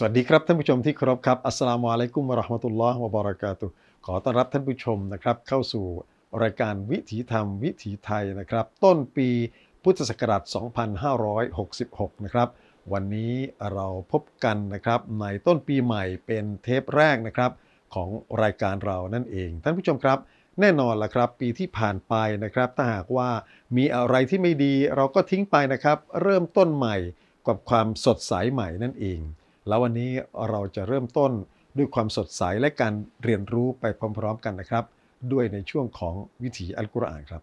สวัสดีครับท่านผู้ชมที่เคารพครับ อัสลามุอะลัยกุมวะราะห์มะตุลลอฮ์วะบะเราะกาตุขอต้อนรับท่านผู้ชมนะครับ เข้าสู่รายการวิถีธรรมวิถีไทยนะครับ ต้นปีพุทธศักราช 2566 นะครับ วันนี้เราพบกันนะครับในต้นปีใหม่เป็นเทปแรกนะครับของรายการเรานั่นเอง ท่านผู้ชมครับ แน่นอนละครับ ปีที่ผ่านไปนะครับ ถ้าหากว่ามีอะไรที่ไม่ดีเราก็ทิ้งไปนะครับ เริ่มต้นใหม่กับความสดใสใหม่นั่นเอง แล้ววันนี้เราจะเริ่มต้นด้วยความสดใสและการเรียนรู้ไปพร้อม ๆ กันนะครับ ด้วยในช่วงของวิถีอัลกุรอานครับ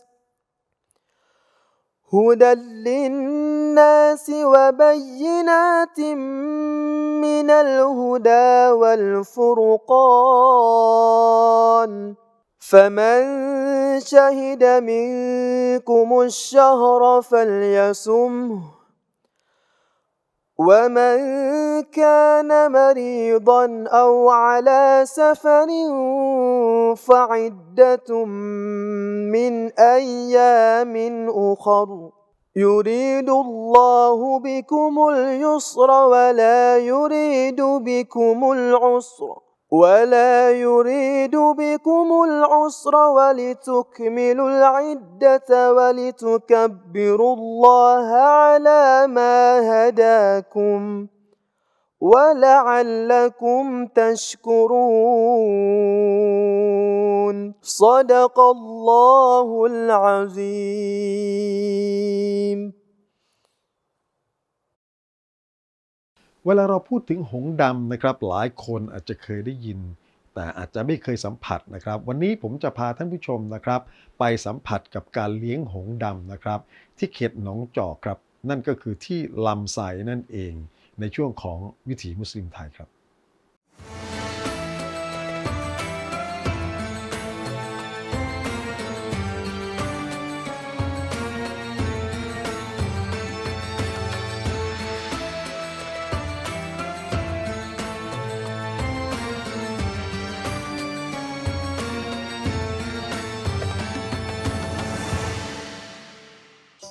هدى للناس وبينات من الهدى والفرقان. فمن شهد منكم الشهر فليصمه ومن كان مريضا أو على سفر فعدة من أيام أخر. يريد الله بكم اليسر ولا يريد بكم العسر. ولا يريد بكم العسر ولتكملوا العدة ولتكبروا الله على ما هداكم. ولعلكم تشكرون صدق الله العظيم เวลาเราพูดถึงหงส์ดำนะครับ หลายคนอาจจะเคยได้ยิน แต่อาจจะไม่เคยสัมผัสนะครับ วันนี้ผมจะพาท่านผู้ชมนะครับ ไปสัมผัสกับการเลี้ยงหงส์ดำนะครับ ที่เขตหนองจอกครับ นั่นก็คือที่ลำไสนั่นเอง ในช่วงของวิถีมุสลิมไทยครับ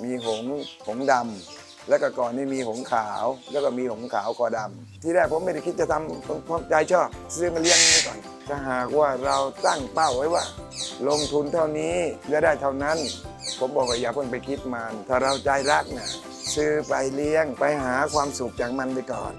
มีหงหงดำ แล้วก็ก่อนนี่มีหงขาวแล้วก็มีหงขาวคอดำที่แรกผมไม่ได้คิดจะทำผมผมใจชอบ ซื้อมาเลี้ยงไว้ก่อน ถ้าหากว่าเราตั้งเป้าไว้ว่า ลงทุนเท่านี้จะได้เท่านั้น ผมบอกว่าอย่าเพิ่งไปคิดมัน ถ้าเราใจรักเนี่ยซื้อไปเลี้ยงไปหาความสุขจากมันไปก่อน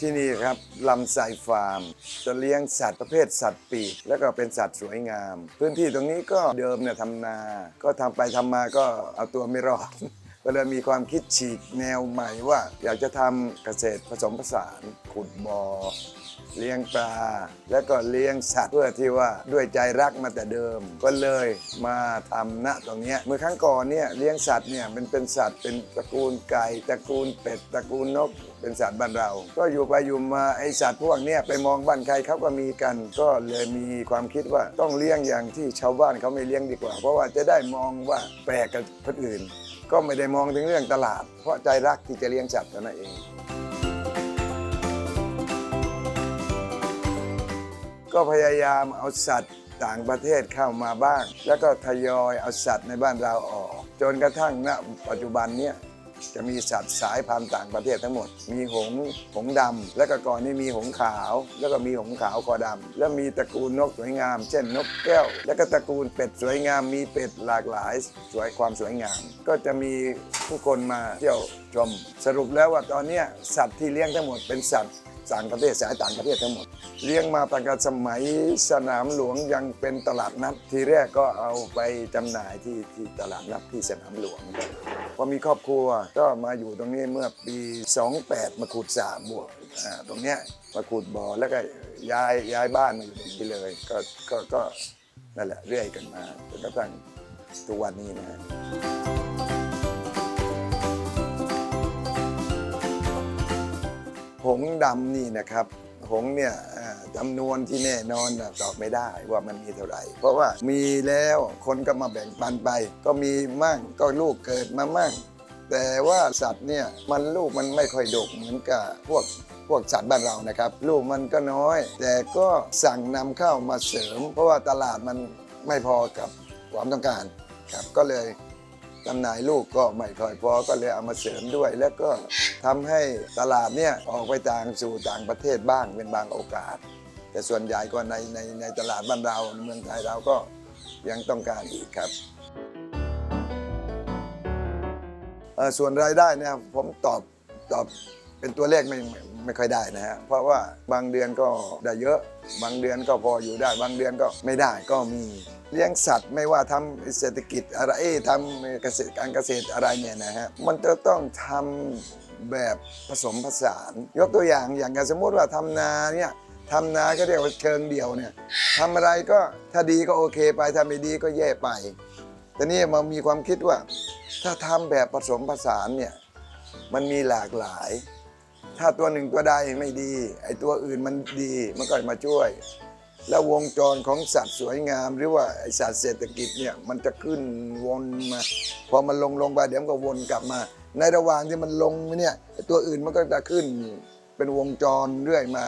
ที่นี่ครับลำไส้ฟาร์ม จะเลี้ยงสัตว์ประเภทสัตว์ปีกและก็เป็นสัตว์สวยงาม พื้นที่ตรงนี้ก็เดิมเนี่ยทำนา ก็ทำไปทำมาก็เอาตัวไม่รอดก็เลยมีความคิดฉีกแนวใหม่ว่า อยากจะทำเกษตรผสมผสานขุดบ่อ เลี้ยงปลา แล้วก็เลี้ยงสัตว์เพื่อที่ว่าด้วยใจรักมาแต่เดิม ก็เลยมาทำณตรงนี้เมื่อครั้งก่อนเนี่ยเลี้ยงสัตว์เนี่ยมันเป็นสัตว์เป็นตระกูลไก่ตระกูลเป็ดตระกูลนก เป็นสัตว์บ้านเรา ก็อยู่ไปอยู่มาไอสัตว์พวกเนี้ยไปมองบ้านใครเขาก็มีกัน ก็เลยมีความคิดว่าต้องเลี้ยงอย่างที่ชาวบ้านเขาไม่เลี้ยงดีกว่า เพราะว่าจะได้มองว่าแปลกกับคนอื่น ก็ไม่ได้มองถึงเรื่องตลาด เพราะใจรักที่จะเลี้ยงสัตว์นั้นเอง ก็พยายามเอาสัตว์ต่างประเทศเข้ามาบ้าง แล้วก็ทยอยเอาสัตว์ในบ้านเราออก จนกระทั่งณปัจจุบันเนี้ยจะมีสัตว์สายพันธุ์ต่างประเทศทั้งหมด มีหงหงดำ แล้วก็ก่อนนี่มีหงขาว แล้วก็มีหงขาวคอดำ แล้วมีตระกูลนกสวยงาม เช่นนกแก้ว แล้วก็ตระกูลเป็ดสวยงาม มีเป็ดหลากหลาย สวยความสวยงาม ก็จะมีผู้คนมาเที่ยวชม สรุปแล้วว่าตอนนี้สัตว์ที่เลี้ยงทั้งหมดเป็นสัตว์ ต่างประเทศสายต่างประเทศทั้งหมด เลี้ยงมาตั้งแต่สมัยสนามหลวงยังเป็นตลาดนัด ทีแรกก็เอาไปจำหน่ายที่ที่ตลาดนัดที่สนามหลวงพอมีครอบครัวก็มาอยู่ตรงนี้เมื่อปี 28 มาขุดสระบวกตรงเนี้ยมาขุดบ่อแล้วก็ย้ายย้ายบ้านมาอยู่ตรงนี้เลยก็ก็ก็นั่นแหละเรื่อยกันมาจนกระทั่งทุกวันนี้นะฮะ หงดำนี่นะครับ หงเนี่ยจำนวนที่แน่นอนตอบไม่ได้ว่ามันมีเท่าไหร่ เพราะว่ามีแล้วคนก็มาแบ่งปันไป ก็มีมั่งก็ลูกเกิดมามั่งแต่ว่าสัตว์เนี่ยมันลูกมันไม่ค่อยดกเหมือนกับพวกพวกสัตว์บ้านเรานะครับ ลูกมันก็น้อย แต่ก็สั่งนำเข้ามาเสริม เพราะว่าตลาดมันไม่พอกับความต้องการครับก็เลย จำหน่ายลูกก็ไม่ค่อยพอก็เลยเอามาเสริมด้วย แล้วก็ทำให้ตลาดเนี่ยออกไปต่างสู่ต่างประเทศบ้างเป็นบางโอกาส แต่ส่วนใหญ่ก็ในในในตลาดบ้านเราเมืองไทยเราก็ยังต้องการอีกครับส่วนรายได้เนี่ยผมตอบตอบ เป็นตัวเลขไม่ไม่ค่อยได้นะฮะเพราะว่าบางเดือนก็ได้เยอะ บางเดือนก็พออยู่ได้ บางเดือนก็ไม่ได้ก็มีเลี้ยงสัตว์ไม่ว่าทำเศรษฐกิจอะไรทำเกษตรการเกษตรอะไรเนี่ยนะฮะมันจะต้องทำแบบผสมผสาน ยกตัวอย่างอย่างสมมติว่าทำนาเนี่ยทำนาก็เรียกว่าเชิงเดียวเนี่ยทำอะไรก็ถ้าดีก็โอเคไปถ้าไม่ดีก็แย่ไป แต่นี่มามีความคิดว่า ถ้าทำแบบผสมผสานเนี่ยมันมีหลากหลาย ถ้าตัวหนึ่งตัวใดไม่ดี ไอ้ตัวอื่นมันดีมันก็มาช่วย แล้ววงจรของสัตว์สวยงาม หรือว่าไอ้สัตว์เศรษฐกิจเนี่ยมันจะขึ้นวนมาพอมันลงลงไปเดี๋ยวมันก็วนกลับมา ในระหว่างที่มันลงเนี่ยตัวอื่นมันก็จะขึ้นเป็นวงจรเรื่อยมา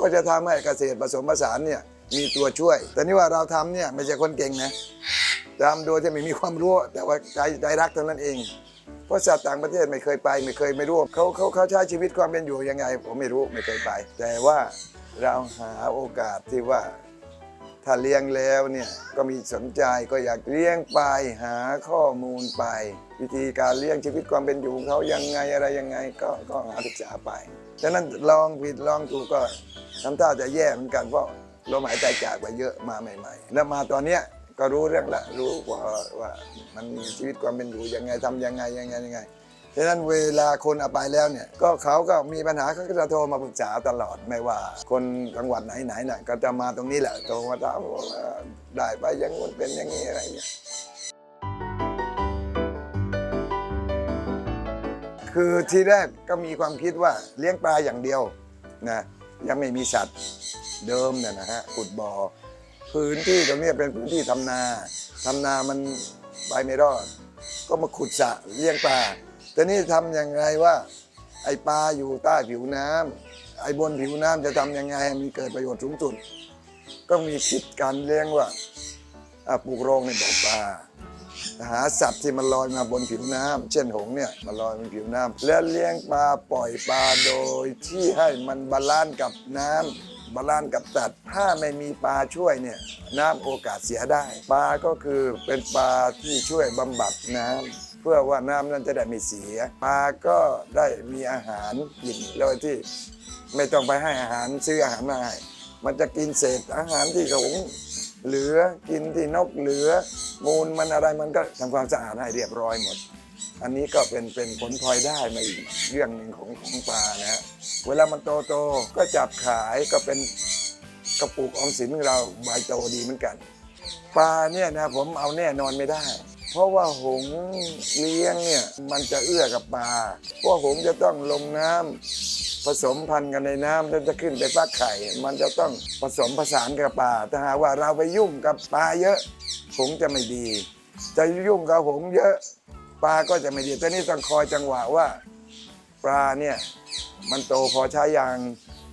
ก็จะทำให้เกษตรผสมผสานเนี่ยมีตัวช่วย แต่นี่ว่าเราทำเนี่ยไม่ใช่คนเก่งนะทำโดยที่ไม่มีความรู้แต่ว่าใจใจรักเท่านั้นเอง เพราะสัตว์ต่างประเทศไม่เคยไปไม่เคยไม่รู้เขาเขาเขาใช้ชีวิตความเป็นอยู่ยังไง ผมไม่รู้ไม่เคยไป แต่ว่าเราหาโอกาสที่ว่าถ้าเลี้ยงแล้วเนี่ยก็มีสนใจก็อยากเลี้ยงไปหาข้อมูลไป วิธีการเลี้ยงชีวิตความเป็นอยู่ของเขายังไงอะไรยังไงก็ก็หาศึกษาไปฉะนั้นลองผิดลองถูกก็ทำท่าจะแย่เหมือนกันเพราะลมหายใจจากไปเยอะมาใหม่ ๆ แล้วมาตอนเนี้ย ก็รู้เรื่องละรู้ว่าว่ามันมีชีวิตความเป็นอยู่ยังไงทำยังไงยังไงยังไงฉะนั้นเวลาคนเอาไปแล้วเนี่ยก็เขาก็มีปัญหาเขาก็จะโทรมาปรึกษาตลอดไม่ว่า คนจังหวัดไหนๆน่ะก็จะมาตรงนี้แหละโทรมาถามว่าได้ไปยังงนเป็นอย่างนี้อะไรเนี่ยคือที่แรกก็มีความคิดว่าเลี้ยงปลาอย่างเดียวนะยังไม่มีสัตว์เดิมเนี่ยนะฮะขุดบ่อ พื้นที่ตรงนี้เป็นพื้นที่ทำนาทำนามันไปไม่รอด ก็มาขุดสระเลี้ยงปลาแต่นี่ทำยังไงว่า ไอปลาอยู่ใต้ผิวน้ำไอบนผิวน้ำจะทำยังไงให้มันเกิดประโยชน์สูงสุด ก็มีคิดการเลี้ยงว่าปลูกโรงในบ่อปลาหาสัตว์ที่มันลอยมาบนผิวน้ำเช่นหงเนี่ยมันลอยบนผิวน้ำแล้วเลี้ยงปลาปล่อยปลาโดยที่ให้มันบาลานซ์กับน้ำ บาลานซ์กับสัตว์ ถ้าไม่มีปลาช่วยเนี่ยน้ำโอกาสเสียได้ ปลาก็คือเป็นปลาที่ช่วยบำบัดน้ำเพื่อว่าน้ำนั้นจะได้ไม่เสีย ปลาก็ได้มีอาหารกินโดยที่ไม่ต้องไปให้อาหารซื้ออาหารมาให้มันจะกินเศษอาหารที่หงเหลือกินที่นกเหลือมูลมันอะไรมันก็ทำความสะอาดให้เรียบร้อยหมด อันนี้ก็เป็นเป็นผลพลอยได้มาอีกเรื่องหนึ่งของของปลานะฮะเวลามันโตโตๆก็จับขายก็เป็นกระปุกออมสินของเราใบโตดีเหมือนกัน ปลาเนี่ยนะผมเอาแน่นอนไม่ได้ เพราะว่าหงเลี้ยงเนี่ยมันจะเอื้อกับปลาเพราะหงจะต้องลงน้ำผสมพันธุ์กันในน้ำแล้วจะขึ้นไปฟักไข่ มันจะต้องผสมผสานกับปลาถ้าหากว่าเราไปยุ่งกับปลาเยอะ หงจะไม่ดี จะยุ่งกับหงเยอะ ปลาก็จะไม่ดีแต่นี่ต้องคอยจังหวะว่าปลาเนี่ยมันโตพอใช้ยาง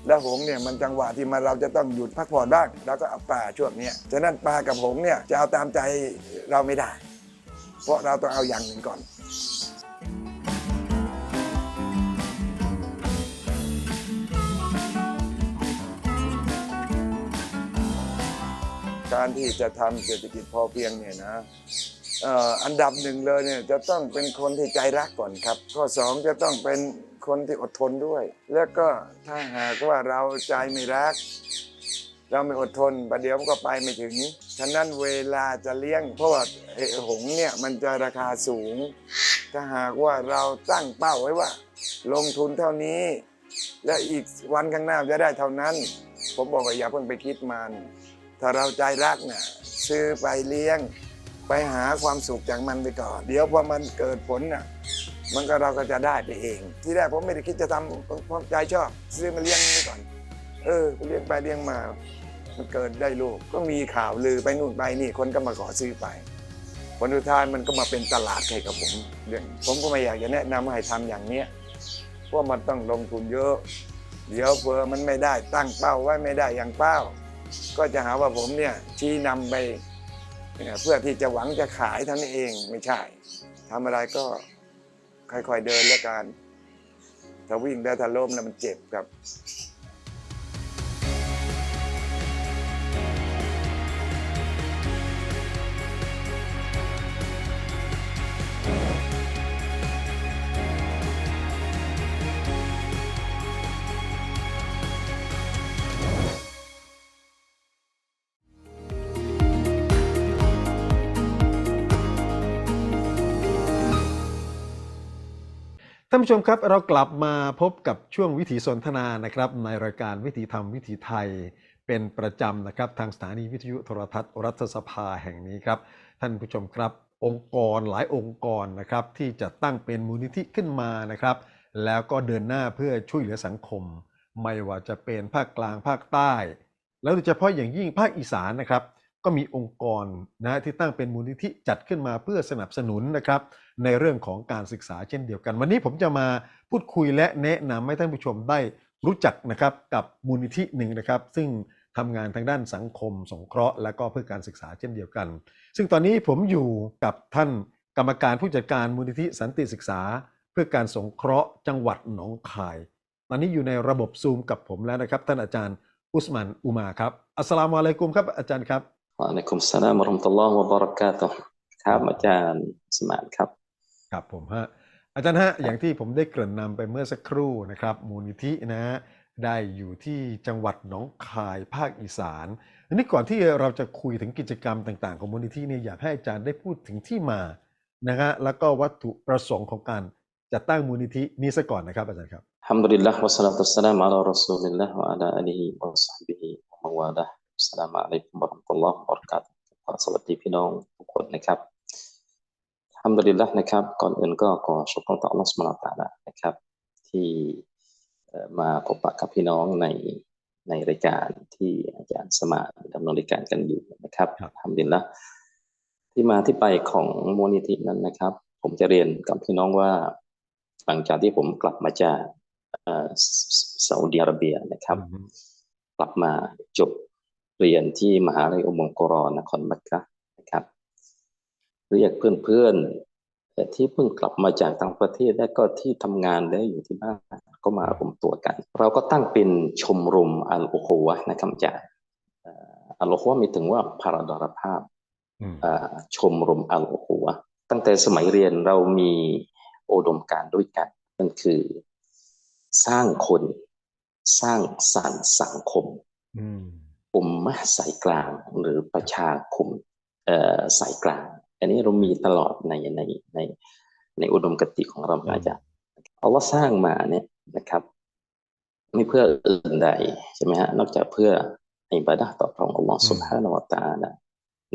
แล้วหงเนี่ยมันจังหวะที่มันเราจะต้องหยุดพักผ่อนบ้างเราก็เอาปลาช่วงเนี้ยฉะนั้นปลากับหงเนี่ยจะเอาตามใจเราไม่ได้ เพราะเราต้องเอาอย่างหนึ่งก่อนการที่จะทำเศรษฐกิจพอเพียงเนี่ยนะ อันดับหนึ่งเลยเนี่ยจะต้องเป็นคนที่ใจรักก่อนครับ ข้อสองจะต้องเป็นคนที่อดทนด้วย แล้วก็ถ้าหากว่าเราใจไม่รัก เราไม่อดทนประเดี๋ยวมันก็ไปไม่ถึง ฉะนั้นเวลาจะเลี้ยง เพราะว่าไอ้หงเนี่ยมันจะราคาสูง ถ้าหากว่าเราตั้งเป้าไว้ว่า ลงทุนเท่านี้ และอีกวันข้างหน้าจะได้เท่านั้น ผมบอกว่าอย่าเพิ่งไปคิดมัน ถ้าเราใจรักเนี่ยซื้อไปเลี้ยง ไปหาความสุขจากมันไปก่อน เดี๋ยวพอมันเกิดผลน่ะมันก็เราก็จะได้ไปเอง ที่แรกผมไม่ได้คิดจะทำเพราะใจชอบซื้อมาเลี้ยงนี่ก่อน เออเลี้ยงไปเลี้ยงมา มันเกิดได้ลูกก็มีข่าวลือไปนู่นไปนี่คนก็มาขอซื้อไปผลสุดท้ายมันก็มาเป็นตลาดให้กับผมเรื่องผมก็ไม่อยากจะแนะนำให้ทำอย่างเนี้ยเพราะมันต้องลงทุนเยอะ เดี๋ยวเผื่อมันไม่ได้ตั้งเป้าไว้ไม่ได้อย่างเป้า ก็จะหาว่าผมเนี่ยชี้นำไป เพื่อที่จะหวังจะขายท่านั้นเองไม่ใช่ทำอะไรก็ค่อยๆเดินแล้วกันถ้าวิ่งได้ถ้าล้มแล้วมันเจ็บครับานผู้ชมครับเรากลับมาพบกับช่วงวิถีสนทนานะครับ ในรายการวิถีธรรมวิถีไทยเป็นประจำนะครับ ทางสถานีวิทยุโทรทัศน์รัฐสภาแห่งนี้ครับ ท่านผู้ชมครับ องค์กรหลายองค์กรนะครับ ที่จะตั้งเป็นมูลนิธิขึ้นมานะครับ แล้วก็เดินหน้าเพื่อช่วยเหลือสังคม ไม่ว่าจะเป็นภาคกลางภาคใต้ แล้วโดยเฉพาะอย่างยิ่งภาคอีสานนะครับ ก็มีองค์กรนะที่ตั้งเป็นมูลนิธิจัดขึ้นมาเพื่อสนับสนุนนะครับในเรื่องของการศึกษาเช่นเดียวกัน วันนี้ผมจะมาพูดคุยและแนะนำให้ท่านผู้ชมได้รู้จักนะครับกับมูลนิธิหนึ่งนะครับ ซึ่งทำงานทางด้านสังคม สงเคราะห์ และก็เพื่อการศึกษาเช่นเดียวกัน ซึ่งตอนนี้ผมอยู่กับท่านกรรมการผู้จัดการมูลนิธิสันติศึกษา เพื่อการสงเคราะห์จังหวัดหนองคาย ตอนนี้อยู่ในระบบซูมกับผมแล้วนะครับ ท่านอาจารย์อุสมันอุมาครับอัสสลามุอะลัยกุมครับอาจารย์ครับ วะอะลัยกุมสสลามวะเราะห์มะตุลลอฮ์วะบะเราะกาตุฮ์ครับอาจารย์สมานครับ ครับผมฮะอาจารย์ฮะอย่างที่ผมได้เกริ่นนำไปเมื่อสักครู่นะครับ มูลนิธินะฮะได้อยู่ที่จังหวัดหนองคายภาคอีสานอันนี้ก่อนที่เราจะคุยถึงกิจกรรมต่าง ๆ ของมูลนิธิเนี่ยอยากให้อาจารย์ได้พูดถึงที่มานะฮะแล้วก็วัตถุประสงค์ของการจัดตั้งมูลนิธินี้ซะก่อนนะครับอาจารย์ครับอัลฮัมดุลิลละวะสลาตุวัสสลามอะลารอซูลิลลาฮ์วะอะลาอาลีฮิวะศอฮบิฮิวะมันวาละฮ์อั สสลามุอะลัยกุมวะเราะห์มะตุลลอฮ์วะบะเราะกาตุฮ์ขอสวัสดีพี่น้องทุกคนนะครับอัลฮัมดุลิลละนะครับ ก่อนอื่นก็ขอชุกรต่ออัลลอฮ์ซุบฮานะฮูวะตะอาลานะครับ ที่เอ่อมาพบปะกับพี่น้องในในรายการที่อาจารย์สมานดำเนินรายการกันอยู่นะครับครับอัลฮัมดุลิลละที่มาที่ไปของมูลนิธินั้นนะครับ ผมจะเรียนกับพี่น้องว่า หลังจากที่ผมกลับมาจากเอ่อซาอุดิอาระเบียนะครับอืมกลับมาจบ เรียนที่มหาลัยอุมงกรอนครมักกะนะครับเรียกเพื่อนๆเอ่อที่เพิ่งกลับมาจากต่างประเทศและก็ที่ทำงานและอยู่ที่บ้านก็มารวมตัวกัน เราก็ตั้งเป็นชมรมอัลโอโควะห์นะครับอาจารย์เอ่ออัลโอโควะห์หมายถึงว่าพาราดรภาพอืมอ่าชมรมอัลโอฮัวะห์ตั้งแต่สมัยเรียนเรามีอุดมการณ์ด้วยกันนั่นคือ สร้างคน สร้างสรรค์สังคม อุมมหาสายกลาง หรือประชาคมสายกลาง อันนี้เรามีตลอดในในในในอุดมคติของเราอาจารย์อัลลอฮ์สร้างมาเนี่ยนะครับไม่เพื่ออื่นใดใช่ไหมฮะนอกจากเพื่ออิบาดะต่อพระองค์อัลลอฮ์สุบฮานาวตานะ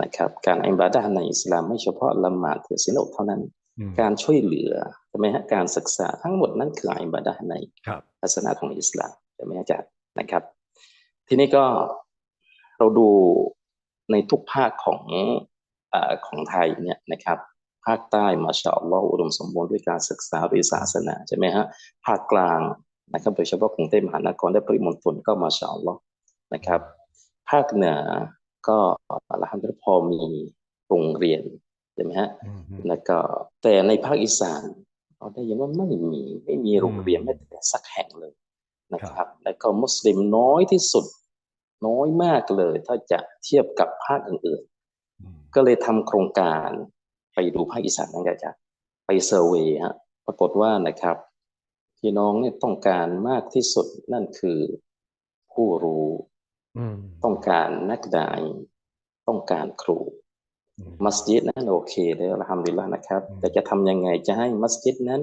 นะครับ การอิบาดะในอิสลามไม่เฉพาะละหมาดเถือศีลอดเท่านั้น การช่วยเหลือใช่ไหมฮะการศึกษาทั้งหมดนั้นคืออิบาดะในศาสนาของอิสลามใช่ไหมอาจารย์นะครับ ทีนี้ก็ เราดูในทุกภาคของอ่าของไทยเนี่ยนะครับภาคใต้มาชาอัลลอฮ์อุดมสมบูรณ์ด้วยการศึกษาด้วยศาสนาใช่ไหมฮะภาคกลางนะครับโดยเฉพาะกรุงเทพมหานครและปริมณฑลก็มาชาอัลลอฮ์นะครับ ภาคเหนือก็อัลฮัมดุลิลละห์พอมีโรงเรียนใช่ไหมฮะอืมอืมแล้วก็แต่ในภาคอีสานเราได้ยินว่าไม่มีไม่มีโรงเรียนแม้แต่สักแห่งเลยนะครับ แล้วก็มุสลิมน้อยที่สุด น้อยมากเลย ถ้าจะเทียบกับภาคอื่นอืมๆก็เลยทำโครงการไปดูภาคอีสานนั่นแหละจ้ะไปเซอร์เวย์ฮะปรากฏว่านะครับพี่น้องเนี่ยต้องการมากที่สุดนั่นคือผู้รู้อืมต้องการนักดายต้องการครูอืมมัสยิดนั้นโอเคเลยอัลฮัมดุลิลละนะครับอืมแต่จะทำยังไงจะให้มัสยิดนั้น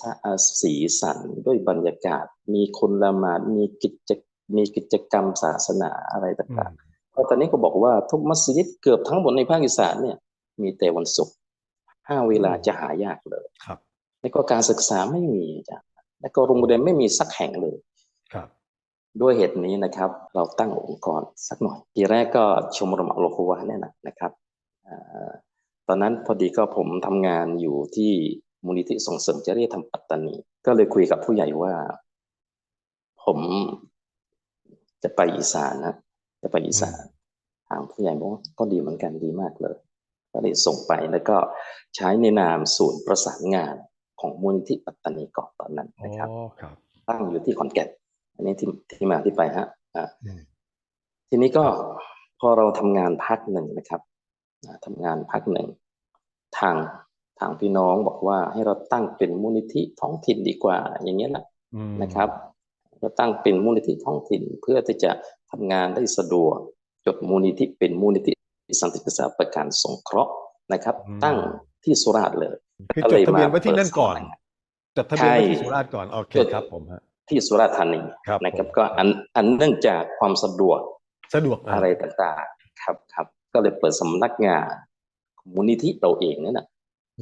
สะอาดสีสันด้วยบรรยากาศ มีคนละหมาดมีกิจ มีกิจกรรมศาสนาอะไรอืต่างมๆเพราะตอนนี้ก็บอกว่าทุกมัสยิดเกือบทั้งหมดในภาคอีสานเนี่ย มีแต่วันศุกร์ห้าเวลาจะหายากเลยครับแล้วก็การศึกษาไม่มีจ้ะแล้วก็โรงเรียนไม่มีสักแห่งเลยครับ ด้วยเหตุนี้นะครับ เราตั้งองค์กรสักหน่อยทีแรกก็ชมรมอัลลอฮฺวะเนี่ยนะนะครับอ่าตอนนั้นพอดีก็ผมทำงานอยู่ที่มูลนิธิส่งเสริมจริยธรรมปัตตานี ก็เลยคุยกับผู้ใหญ่ว่า ผม จะไปอีสานนะจะไปอีสานทางผู้ใหญ่บอกว่าก็ดีเหมือนกันดีมากเลย ก็เลยส่งไปแล้วก็ใช้ในนามศูนย์ประสานงานของมูลนิธิปัตตานีก่อนตอนนั้นอ๋อนะครับครับตั้งอยู่ที่ขอนแก่นอันนี้ที่ที่มาที่ไปฮะอ่าอืมทีนี้ก็พอเราทำงานพักหนึ่งนะครับอ่าทำงานพักหนึ่งทางทางพี่น้องบอกว่าให้เราตั้งเป็นมูลนิธิท้องถิ่นดีกว่าอย่างเงี้ยนะอืมนะครับ เราตั้งเป็นมูลนิธิท้องถิ่น เพื่อที่จะทำงานได้สะดวก จดมูลนิธิเป็นมูลนิธิสันติศึกษาประการสงเคราะห์นะครับ ตั้งที่สุราษฎร์เลยคือจดทะเบียนไว้ที่นั่นก่อนก็เลยมาเปิดสำนักงานจดทะเบียนไว้ที่ใช่สุราษฎร์ก่อนโอเคจดครับผมฮะที่สุราษฎร์ธานีครับนะครับผมก็อันอันเนื่องจากความสะดวกสะดวกนอะไรต่างๆ ครับครับ ก็เลยเปิดสำนักงานของมูลนิธิเราเองเนี่ยนะ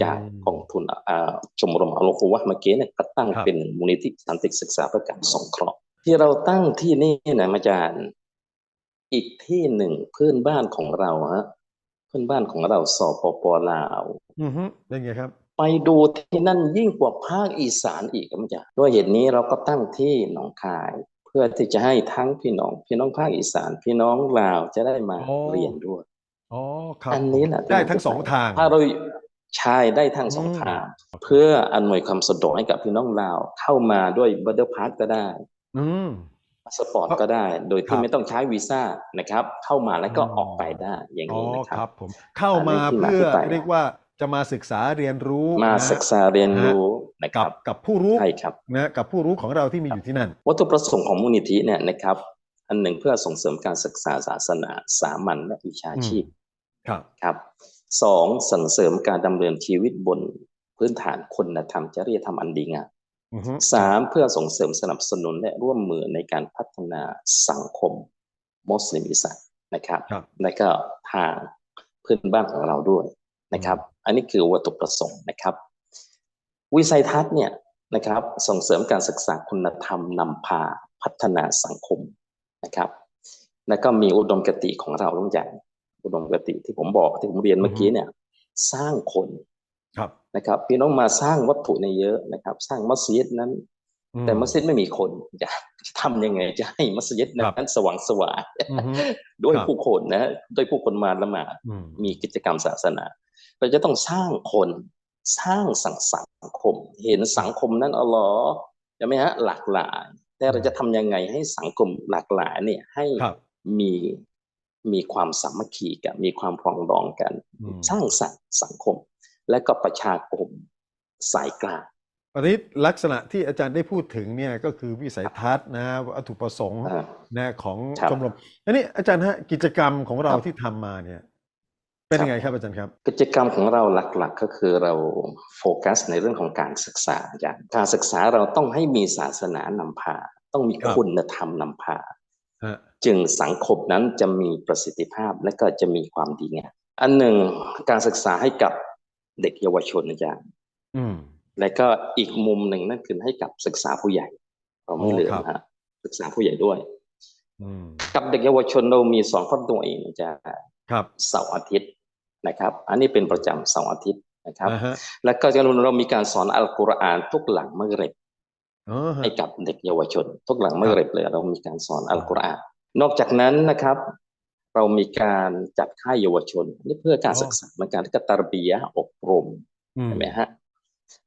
จากอืมกองทุนอ่าชมรมอัลลอฮฺวะห์เมื่อกี้เนี่ยก็ตั้งครับเป็นมูลนิธิสันติศึกษาเพื่อการสงเคราะห์ ที่เราตั้งที่นี่นะอาจารย์ อีกที่หนึ่งเพื่อนบ้านของเราฮะเพื่อนบ้านของเราสปปลาวอือฮึเป็นไงครับ ไปดูที่นั่นยิ่งกว่าภาคอีสานอีกครับอาจารย์ด้วยเหตุนี้เราก็ตั้งที่หนองคาย เพื่อที่จะให้ทั้งพี่น้อง พี่น้องภาคอีสาน พี่น้องลาวจะได้มาอ๋อเรียนด้วยอ๋อครับอันนี้แหละได้ทั้งสองทาง ถ้าเรา ใช้ได้ทั้งสองอืมทางเพื่ออำนวยความสะดวกให้กับพี่น้องลาว เข้ามาด้วยบัตเตอร์พาสก็ได้อืมพาสปอร์ตก็ได้ โดยครัที่บไม่ต้องใช้วีซ่านะครับ เข้ามาแล้วก็อ๋อออกไปได้อย่างอ๋อนี้นะคครัรับบผมเข้ามาอันนี้ที่มาเพื่อที่ไปเรียกว่าจะมาศึกษาเรียนรู้มานะศึกษาเรียนรู้นะคกัรับบกับผู้รู้ใช่ครับนะกับผู้รู้ของเราที่มีอยู่ที่นั่น วัตถุประสงค์ของมูลนิธิเนี่ยนะครับ อันหนึ่งเพื่อส่งเสริมการศึกษาศาสนาสามัญและวิชาชีพครับครับ สองส่งเสริมการดำเนินชีวิตบนพื้นฐานคุณธรรมจริยธรรมอันดีงามอือฮึสามเพื่อส่งเสริมสนับสนุนและร่วมมือในการพัฒนาสังคมมุสลิมอิสลามนะครับครับ และก็ทางเพื่อนบ้านของเราด้วยนะครับ อันนี้คือวัตถุประสงค์นะครับ วิสัยทัศน์เนี่ยนะครับ ส่งเสริมการศึกษาคุณธรรมนำพาพัฒนาสังคมนะครับ แล้วก็มีอุดมคติของเราทุกอย่าง อุดมคติที่ผมบอกที่ผมเรียนเมื่อกี้เนี่ย สร้างคนครับนะครับพี่น้องมาสร้างวัตถุในเยอะนะครับ สร้างมัสยิดนั้นอืแต่มัสยิดไม่มีคนจะจะทำยังไงจะให้มัสยิดครับนั้นสว่างสวายอือฮึด้วยครับผู้คนนะด้วยผู้คนมาละหมาดอืมมีกิจกรรมศาสนา เราจะต้องสร้างคนสร้างสังสังคม เห็นสังคมนั้นอ๋อเหรอใช่ไหมฮะหลากหลาย แต่เราจะทำยังไงให้สังคมหลากหลายเนี่ยให้ครับมี มีความสามัคคีกัน มีความปรองดองกันอืมสร้างสรรค์สังคม และก็ประชาคมสายกลางอันนี้ลักษณะที่อาจารย์ได้พูดถึงเนี่ยก็คือวิสัยทัศน์นะวัตถุประสงค์อ่านะของครับชมรมอันนี้อาจารย์ฮะกิจกรรมของเราครับที่ทำมาเนี่ย เป็นยังไงครับอาจารย์ครับ กิจกรรมของเราหลักๆ ก็คือเราโฟกัสในเรื่องของการศึกษาอย่างการศึกษาเราต้องให้มีศาสนานำพา ต้องมีครับคุณธรรมนำพาฮะ จึงสังคมนั้นจะมีประสิทธิภาพและก็จะมีความดีงามอันหนึ่งการศึกษาให้กับเด็กเยาวชนอาจารย์อืมและก็อีกมุมหนึ่งนั่นคือให้กับศึกษาผู้ใหญ่เราไม่อ๋อลืมครับฮะศึกษาผู้ใหญ่ด้วยอืมกับเด็กเยาวชนเรามีสอนฟัดตัวเองอาจารย์ครับเสาร์อาทิตย์นะครับ อันนี้เป็นประจำเสาร์อาทิตย์นะครับอ่าฮะแล้วก็จะเรามีการสอนอัลกุรอานทุกหลังมักริบอ๋อฮะ ให้กับเด็กเยาวชน ทุกหลังมักริบเลยเรามีการสอนอัลกุรอานนอกจากนั้นนะครับ เรามีการจัดค่ายเยาวชนนี่เพื่อการศึกษาเหมือนการที่กตารบียะห์อบรมอืมใช่ไหมฮะ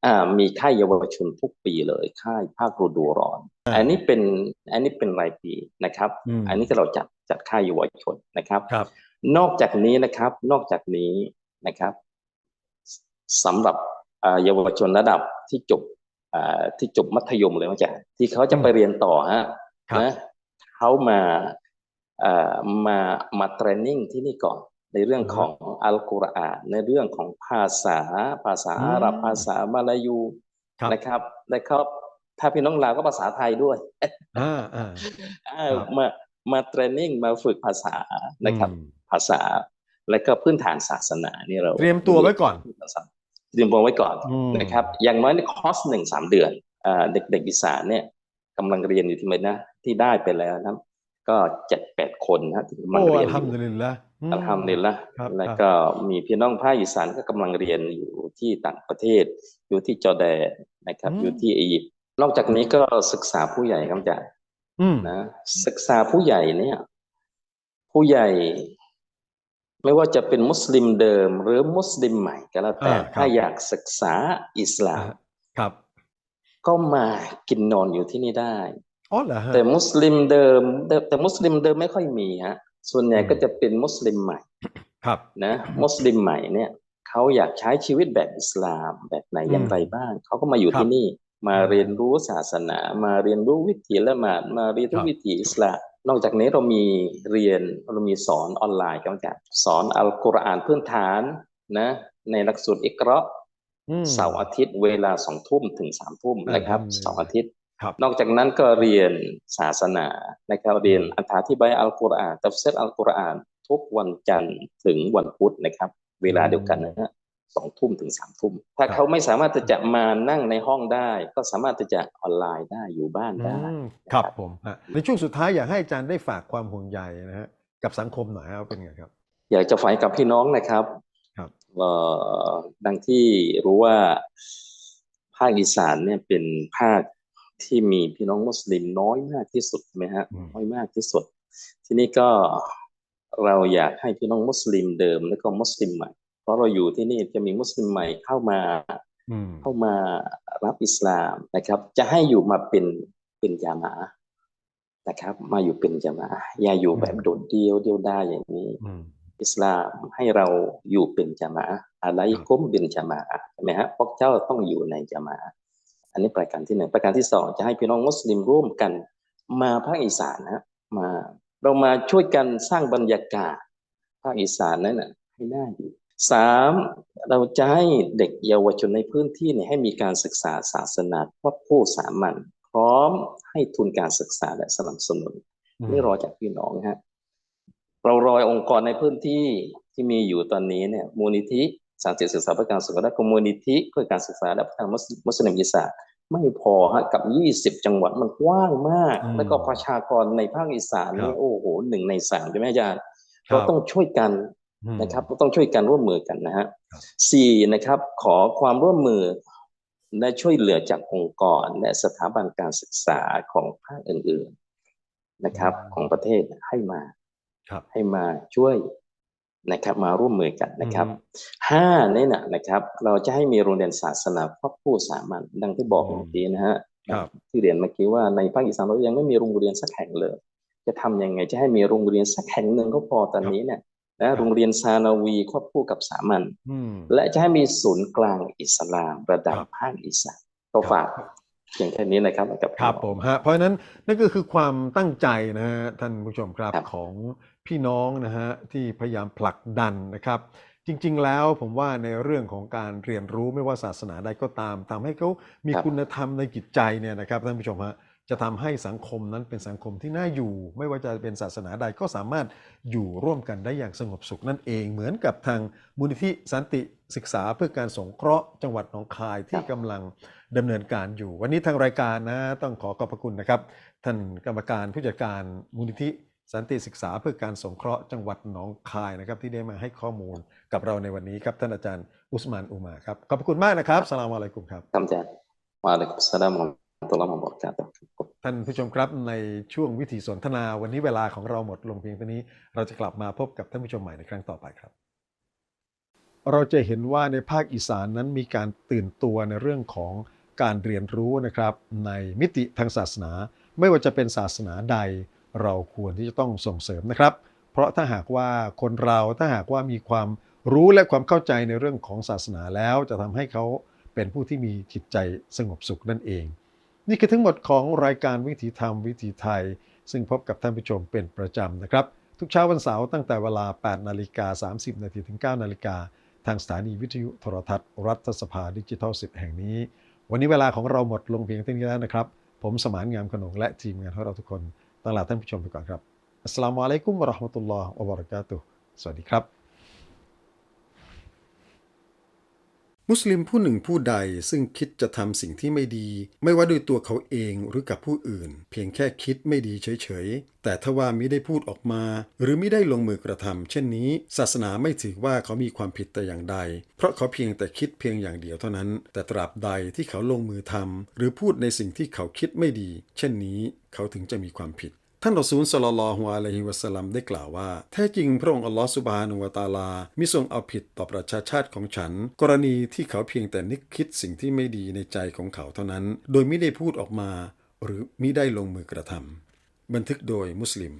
อ่ามีค่ายเยาวชนทุกปีเลย ค่ายภาคฤดูร้อนอ่าอันนี้เป็นอันนี้เป็นรายปีนะครับอืมอันนี้ก็เราจัดจัดค่ายเยาวชนนะครับครับ นอกจากนี้นะครับ นอกจากนี้นะครับสำหรับอ่าเยาวชนระดับที่จบอ่า ที่จบมัธยมเลยมั้งจ๊ะที่เขาจะไปเรียนต่อฮะครับนะเขามาเอ่อมามาเทรนนิ่งที่นี่ก่อน ในเรื่องของอัลกุรอานในเรื่องของภาษาภาษาอาหรับภาษามาลายูครับนะครับและเขาถ้าพี่น้องลาวก็ภาษาไทยด้วยอ่าอ่าอ่าครับมามาเทรนนิ่งมาฝึกภาษานะครับอืมภาษาและก็พื้นฐานศาสนานี่เรา เตรียมตัวไว้ก่อน เตรียมตัวไว้ก่อนอืมนะครับ อย่างน้อยในคอร์สหนึ่งสามเดือนอ่าเด็กๆอีสานเนี่ยกำลังเรียนอยู่ที่ไหนนะ ที่ได้ไปแล้วนะครับก็เจ็ดแปดคนนะที่กำลัโอ้งเรีอัยนลอฮัมยู่ดุลิลละอืมอัลฮัมดุลิลละครับแล้วก็มีพี่น้องภาคอีสานก็กำลังเรียนอยู่ที่ต่างประเทศ อยู่ที่จอร์แดนนะครับ อยู่ที่อียิปต์นอกจากนี้ก็ศึกษาผู้ใหญ่ครับอาจารย์อืมนะศึกษาผู้ใหญ่เนี่ย ผู้ใหญ่ ไม่ว่าจะเป็นมุสลิมเดิม หรือมุสลิมใหม่ก็แล้วแต่อ่าครับถ้าอยากศึกษาอิสลามครับ ก็มากินนอนอยู่ที่นี่ได้อ๋อเหรอฮะแต่มุสลิมเดิมแต่แต่มุสลิมเดิมไม่ค่อยมีฮะส่วนใหญ่อืมก็จะเป็นมุสลิมใหม่ ครับนะมุสลิมใหม่เนี่ยเขาอยากใช้ชีวิตแบบอิสลามแบบไหนอืมอย่างไรบ้างเขาก็มาอยู่ครับที่นี่ มาอืมเรียนรู้ศาสนา มาเรียนรู้วิถีละหมาดมาเรียนรู้ครับวิถีอิสลาม นอกจากนี้เรามีเรียนเรามีสอนออนไลน์กันจากสอนอัลกุรอานพื้นฐานนะ ในหลักสูตรอิกเราะห์อืมเสาร์อาทิตย์เวลาสองทุ่มถึงสามทุ่มนะครับอัลฮัมดุลิลลาห์เสาร์อาทิตย์ครับนอกจากนั้นก็เรียนศาสนานะครับเรียนอธิบายอัลกุรอานตัฟซีรอัลกุรอานทุกวันจันทร์ถึงวันพุธนะครับ เวลาเดียวกันนะฮะ สองทุ่มถึงสามทุ่มถ้าครับเขาไม่สามารถที่จะมานั่งในห้องได้ ก็สามารถที่จะออนไลน์ได้อยู่บ้านอืได้มครับผมฮะในช่วงสุดท้ายอยากให้อาจารย์ได้ฝากความห่วงใยนะฮะกับสังคมหน่อยครับเป็นไงครับ อยากจะฝากกับพี่น้องนะครับครับเอ่อดังที่รู้ว่าภาคอีสานเนี่ยเป็นภาคที่มีพี่น้องมุสลิมน้อยมากที่สุดใช่ไหมฮะอืมน้อยมากที่สุด ทีนี้ก็เราอยากให้พี่น้องมุสลิมเดิมแล้วก็มุสลิมใหม่เพ ราะเราอยู่ที่นี่จะมีมุสลิมใหม่เข้ามาอืมเข้ามารับอิสลามนะครับ จะให้อยู่มาเป็นเป็นยามาอะห์นะครับ มาอยู่เป็นยามาอะห์อย่าอยู่แบบโดดเดียวเดียวได้อย่างนี้อืมอิสลามให้เราอยู่เป็นจามะอะห์อะไรกุมเป็นจามะอะห์ใช่ไหมฮะพวกเจ้าต้องอยู่ในจามะอะห์อันนี้ประการที่หนึ่งประการที่สองจะให้พี่น้องมุสลิมร่วมกัน มาภาคอีสานนะมาเรามาช่วยกันสร้างบรรยากาศภาคอีสานนั้นนะให้น่าอยู่ สามเราจะให้เด็กเยาวชนในพื้นที่เนี่ยให้มีการศึกษาศาสนาควบคู่สามัญพร้อมให้ทุนการศึกษาและสนับสนุนไม่รอจากพี่น้องฮะเรารอยองค์กรในพื้นที่ที่มีอยู่ตอนนี้เนี่ยมูลนิธิสังเกตศึกษาเพื่อการศึกษาและมูลนิธิเพื่อการศึกษาและพัฒนามุสลิมอีสานไม่พอฮะกับ 20 จังหวัดมันกว้างมากอืมแล้วก็ประชากรในภาคอีสานครันี่บโอ้โหหนึ่งในสามใช่ไหมอาจารย์ครับเราต้องช่วยกันอืม นะครับเราต้องช่วยกันร่วมมือกันนะฮะครับสี่นะครับ ขอความร่วมมือและช่วยเหลือจากองค์กรและสถาบันการศึกษาของภาคอื่น ๆนะครับ ของประเทศให้มาครับให้มาช่วยนะครับ มาร่วมมือกันนะครับอืมห้าเนี่ยนะนะครับ เราจะให้มีโรงเรียนศาสนาควบคู่สามัญดังที่บอกอืมเมื่อกี้นะฮะครับที่เรียนเมื่อกี้ว่าในภาคอีสานเรายังไม่มีโรงเรียนสักแห่งเลย จะทำยังไงจะให้มีโรงเรียนสักแห่งหนึ่งก็พอตอนนี้เนี่ย นะโรงเรียนซานาวีควบคู่กับสามัญอืมและจะให้มีศูนย์กลางอิสลามระดับครับภาคอีสานก็ฝากเพียงแค่นี้นะครับกับครับพี่ผน้องมฮะเพราะฉะนั้นนั่นก็คือความตั้งใจนะฮะท่านผู้ชมครับครับของพี่น้องนะฮะที่พยายามผลักดันนะครับ จริง ๆ แล้วผมว่าในเรื่องของการเรียนรู้ไม่ว่าศาสนาใดก็ตามทำให้เขามีครับคุณธรรมในจิตใจเนี่ยนะครับท่านผู้ชมฮะ จะทำให้สังคมนั้นเป็นสังคมที่น่าอยู่ ไม่ว่าจะเป็นศาสนาใดก็สามารถอยู่ร่วมกันได้อย่างสงบสุขนั่นเอง เหมือนกับทางมูลนิธิสันติศึกษาเพื่อการสงเคราะห์จังหวัดหนองคายที่กำลังดำเนินการอยู่ วันนี้ทางรายการนะต้องขอขอบพระคุณนะครับ ท่านกรรมการผู้จัดการมูลนิธิสันติศึกษาเพื่อการสงเคราะห์จังหวัดหนองคายนะครับ ที่ได้มาให้ข้อมูลกับเราในวันนี้ครับท่านอาจารย์อุสมานอุมาครับขอบพระคุณมากนะครับสลามอะลัยกุมครับอาจารย์วะอะลัยกุมสสลาม วะเราหมะตุลลอฮ์วะบะเราะกาตุท่านผู้ชมครับในช่วงวิถีสนทนาวันนี้เวลาของเราหมดลงเพียงเท่านี้ เราจะกลับมาพบกับท่านผู้ชมใหม่ในครั้งต่อไปครับ เราจะเห็นว่าในภาคอีสานนั้นมีการตื่นตัวในเรื่องของการเรียนรู้นะครับ ในมิติทางศาสนา ไม่ว่าจะเป็นศาสนาใด เราควรที่จะต้องส่งเสริมนะครับ เพราะถ้าหากว่าคนเราถ้าหากว่ามีความรู้และความเข้าใจในเรื่องของศาสนาแล้ว จะทำให้เขาเป็นผู้ที่มีจิตใจสงบสุขนั่นเอง นี่คือทั้งหมดของรายการวิถีธรรมวิถีไทย ซึ่งพบกับท่านผู้ชมเป็นประจำนะครับ ทุกเช้าวันเสาร์ตั้งแต่เวลา 8 นาฬิกา 30 นาทีถึง 9 นาฬิกา ทางสถานีวิทยุโทรทัศน์ รัฐสภาดิจิทัล 10 แห่งนี้ วันนี้เวลาของเราหมดลงเพียงเท่านี้แล้วนะครับ ผมสมานงามขนงและทีมงานของเราทุกคนต้องลาท่านผู้ชมไปก่อนครับอัสสลามุอะลัยกุมวะราะห์มะตุลลอฮ์วะบะเราะกาตุฮ์สวัสดีครับ มุสลิมผู้หนึ่งผู้ใดซึ่งคิดจะทำสิ่งที่ไม่ดี ไม่ว่าด้วยตัวเขาเองหรือกับผู้อื่น เพียงแค่คิดไม่ดีเฉยๆ แต่ถ้าว่ามิได้พูดออกมา หรือมิได้ลงมือกระทำเช่นนี้ ศาสนาไม่ถือว่าเขามีความผิดแต่อย่างใด เพราะเขาเพียงแต่คิดเพียงอย่างเดียวเท่านั้น แต่ตราบใดที่เขาลงมือทำหรือพูดในสิ่งที่เขาคิดไม่ดี เช่นนี้ เขาถึงจะมีความผิด ท่านรอซูลสลลัลอฮุอะลัยฮิวะสลัมได้กล่าวว่า แท้จริงพระองค์อัลลอฮฺสุบฮานุวะตาลามิทรงเอาผิดต่อประชาชาติของฉัน กรณีที่เขาเพียงแต่นึกคิดสิ่งที่ไม่ดีในใจของเขาเท่านั้น โดยไม่ได้พูดออกมา หรือมิได้ลงมือกระทำบันทึกโดยมุสลิม